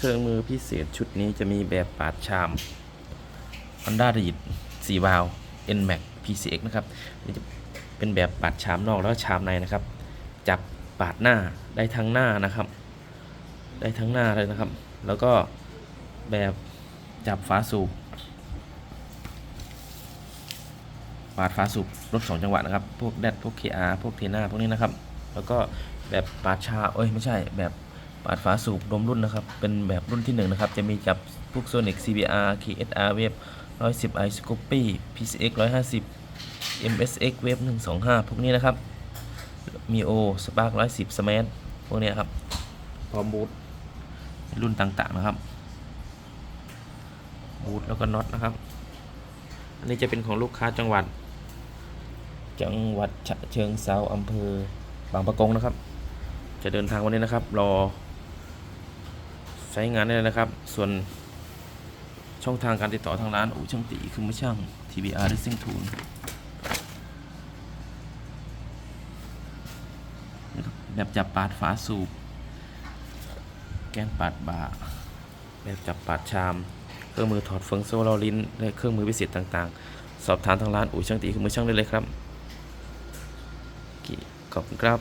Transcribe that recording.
เครื่องมือพิเศษชุดนี้จะมีแบบปาดชาม Honda r e e d 4วาล์ว NMAX PCX นะครับนี่จะเป็นแบบปาดชามนอกแล้วชามในนะครับ จับปาดหน้าได้ทั้งหน้านะครับ ได้ทั้งหน้าเลยนะครับ แล้วก็แบบจับฝาสูบปาดฝาสูบรถสองจังหวะนะครับ พวกแดดพวก KR พวกเทน่าพวกนี้นะครับ แล้วก็แบบปาดชาเอ้ยไม่ใช่แบบ ปาดฝาสูบรวมรุ่นนะครับ เป็นแบบรุ่นที่หนึ่งนะครับ จะมีจับพวก Sonic CBR KSR Wave 110 i Scoopy PCX 150 MSX Wave 125 พวกนี้นะครับ Mio Spark 110 Smash พวกเนี้ยครับ พร้อมบูทรุ่นต่างๆนะครับ บูทแล้วก็น็อตนะครับ อันนี้จะเป็นของลูกค้าจังหวัด จังหวัดฉะเชิงเซาอำเภอบางปะกงนะครับจะเดินทางวันนี้นะครับ รอ ใช้งานได้เลยนะครับ ส่วนช่องทางการติดต่อทางร้านอู่ช่างตีคือมือช่าง TBR Racing Tool นะครับแบบจับปาดฝาสูบ แกนปาดบ่า แบบจับปาดชาม เครื่องมือถอดเฟืองโซ่ลอลิ้น และเครื่องมือพิเศษต่างๆ สอบถามทางร้านอู่ช่างตีคือมือช่างได้เลยครับขอบคุณครับ